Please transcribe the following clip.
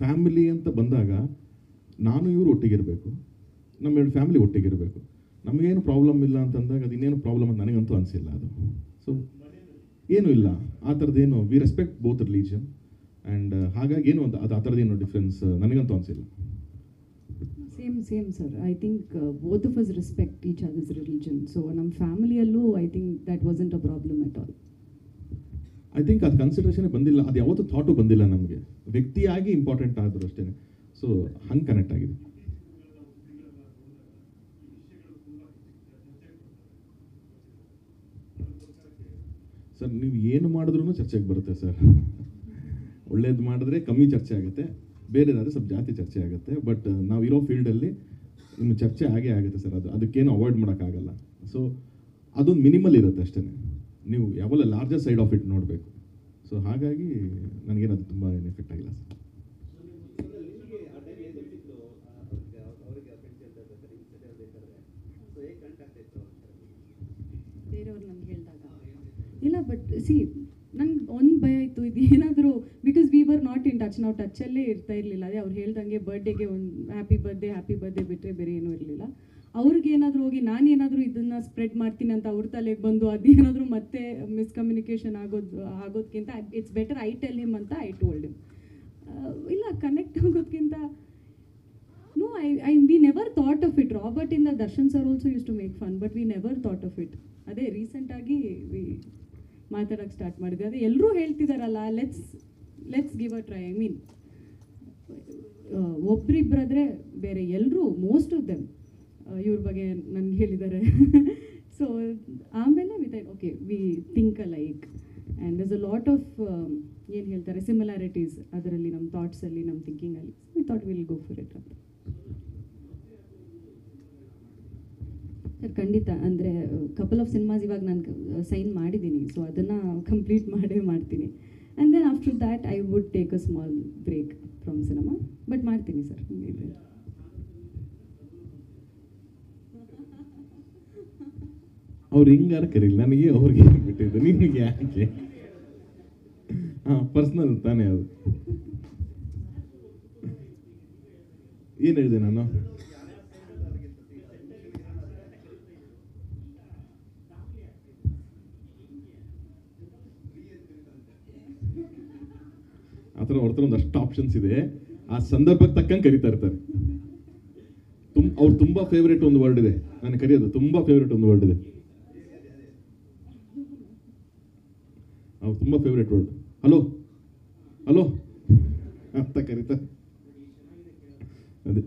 Family ಅಂತ ಬಂದಾಗ ನಾನು ಇವರು ಒಟ್ಟಿಗಿರಬೇಕು, ನಮ್ಮ ಎರಡು ಫ್ಯಾಮಿಲಿ ಒಟ್ಟಿಗಿರಬೇಕು. ನಮಗೇನು ಪ್ರಾಬ್ಲಮ್ ಇಲ್ಲ ಅಂತಂದಾಗ ಅದು ಇನ್ನೇನು ಪ್ರಾಬ್ಲಮ್ ಅಂತ ನನಗಂತೂ ಅನಿಸಿಲ್ಲ ಅದು. ಸೊ ಏನೂ ಇಲ್ಲ. ಆ ಥರದ್ದೇನು we respect both religion and ಹಾಗಾಗಿ ಏನು ಅಂತ ಅದು ಆ ಥರದ್ದೇನು ಡಿಫ್ರೆನ್ಸ್ ನನಗಂತೂ ಅನಿಸಿಲ್ಲ. Same same sir I think both of us respect each others religion so ನಮ್ಮ ಫ್ಯಾಮಿಲಿಯಲ್ಲೂ I think that wasn't a problem I think ಅದು ಕನ್ಸಿಡರೇಷನ್ ಬಂದಿಲ್ಲ. ಅದು ಯಾವತ್ತೂ ಥಾಟು ಬಂದಿಲ್ಲ ನಮಗೆ. ವ್ಯಕ್ತಿಯಾಗಿ ಇಂಪಾರ್ಟೆಂಟ್ ಆದರೂ ಅಷ್ಟೇ. ಸೊ ಹಂಗೆ ಕನೆಕ್ಟ್ ಆಗಿದೆ. ಸರ್, ನೀವು ಏನು ಮಾಡಿದ್ರೂ ಚರ್ಚೆಗೆ ಬರುತ್ತೆ ಸರ್. ಒಳ್ಳೇದು ಮಾಡಿದ್ರೆ ಕಮ್ಮಿ ಚರ್ಚೆ ಆಗುತ್ತೆ. ಬೇರೆದಾದ್ರೆ ಸ್ವಲ್ಪ ಜಾಸ್ತಿ ಚರ್ಚೆ ಆಗುತ್ತೆ. ಬಟ್ ನಾವಿರೋ ಫೀಲ್ಡಲ್ಲಿ ನಿಮ್ಮ ಚರ್ಚೆ ಆಗೇ ಆಗುತ್ತೆ ಸರ್. ಅದು, ಅದಕ್ಕೇನು ಅವಾಯ್ಡ್ ಮಾಡೋಕ್ಕಾಗಲ್ಲ. ಸೊ ಅದೊಂದು ಮಿನಿಮಲ್ ಇರುತ್ತೆ ಅಷ್ಟೇ ನೀವು ಯಾವಲ್ಲ ಲಾರ್ಜರ್ ಸೈಡ್ ಆಫ್ ಇಟ್ ನೋಡಬೇಕು. ಸೊ ಹಾಗಾಗಿ ನನಗೇನು ಅದು ತುಂಬ ಏನು ಎಫೆಕ್ಟ್ ಆಗಿಲ್ಲ ಸರ್. ಇಲ್ಲ ಬಟ್ ಸಿ ನಂಗೆ ಒಂದು ಭಯ ಇತ್ತು, ಇದು ಏನಾದರೂ ನಾಟ್ ಇನ್ ಟಚ್ ನಾವು ಟಚ್ಚಲ್ಲೇ ಇರ್ತಾ ಇರಲಿಲ್ಲ. ಅದೇ ಅವ್ರು ಹೇಳ್ದಂಗೆ ಬರ್ಡೇಗೆ ಒಂದು ಹ್ಯಾಪಿ ಬರ್ಡೇ ಹ್ಯಾಪಿ ಬರ್ಡೇ ಬಿಟ್ಟರೆ ಬೇರೆ ಏನೂ ಇರಲಿಲ್ಲ. ಅವ್ರಿಗೆ ಏನಾದರೂ ಹೋಗಿ ನಾನೇನಾದರೂ ಇದನ್ನು ಸ್ಪ್ರೆಡ್ ಮಾಡ್ತೀನಿ ಅಂತ ಅವ್ರ ತಲೆಗೆ ಬಂದು ಅದೇನಾದರೂ ಮತ್ತೆ ಮಿಸ್ಕಮ್ಯುನಿಕೇಷನ್ ಆಗೋದು ಆಗೋದಕ್ಕಿಂತ it's better I tell him ಅಂತ ಐ ಟೋಲ್ಡ್ ಹಿಮ್ ಇಲ್ಲ connect ಆಗೋದಕ್ಕಿಂತ no I I we never thought of it Robert ಇಂದ Darshan sir also use to make fun but we never thought of it. ಅದೇ ರೀಸೆಂಟಾಗಿ we ಮಾತಾಡೋಕ್ಕೆ start ಮಾಡಿದ್ವಿ. ಅದೇ ಎಲ್ಲರೂ ಹೇಳ್ತಿದಾರಲ್ಲ let's let's give a try I mean ಒಬ್ರಿಬ್ಬರಾದ್ರೆ ಬೇರೆ ಎಲ್ಲರೂ most of them ಇವ್ರ ಬಗ್ಗೆ ನನ್ಗೆ ಹೇಳಿದ್ದಾರೆ ಸೊ ಆಮೇಲೆ with okay we think a like and thus a lot of ಏನು ಹೇಳ್ತಾರೆ ಸಿಮಿಲಾರಿಟೀಸ್ ಅದರಲ್ಲಿ ನಮ್ಮ ಥಾಟ್ಸಲ್ಲಿ ನಮ್ಮ ಥಿಂಕಿಂಗಲ್ಲಿ we thought will go for it ಅಂತ ಸರ್, ಖಂಡಿತ. ಅಂದರೆ ಕಪಲ್ ಆಫ್ ಸಿನಿಮಾಸ್ ಇವಾಗ ನಾನು ಸೈನ್ ಮಾಡಿದ್ದೀನಿ ಸೊ ಅದನ್ನು ಕಂಪ್ಲೀಟ್ ಮಾಡೇ ಮಾಡ್ತೀನಿ. And then after that I would take a small break from cinema but ಮಾಡ್ತೀನಿ ಸರ್. ಅವ್ರು ಹಿಂಗಾರ ಕರೀಲಿ ನನಗೆ ಅವ್ರಿಗೆ ಬಿಟ್ಟಿದ್ದು. ನಿಮಗೆ ಯಾಕೆ? ಹಾಂ ಪರ್ಸ್ನಲ್ ತಾನೇ ಅದು. ಏನು ಹೇಳಿದೆ ನಾನು? ಆ ಹೊರತರ ಹತ್ರ ಒಂದಷ್ಟು ಆಪ್ಷನ್ಸ್ ಇದೆ. ಆ ಸಂದರ್ಭಕ್ಕೆ ತಕ್ಕಂಗೆ ಕರಿತಾ ಇರ್ತಾರೆ. ತುಮ್, ಅವ್ರು ತುಂಬ ಫೇವ್ರೇಟ್ ಒಂದು ವರ್ಡ್ ಇದೆ. ನಾನು ಕರೆಯೋದು, ತುಂಬ ಫೇವ್ರೇಟ್ ಒಂದು ವರ್ಡ್ ಇದೆ. ಅವ್ರು ತುಂಬ ಫೇವ್ರೇಟ್ ವರ್ಡ್ ಹಲೋ ಹಲೋ ಅಂತ ಕರೀತಾರೆ ಅದೇ.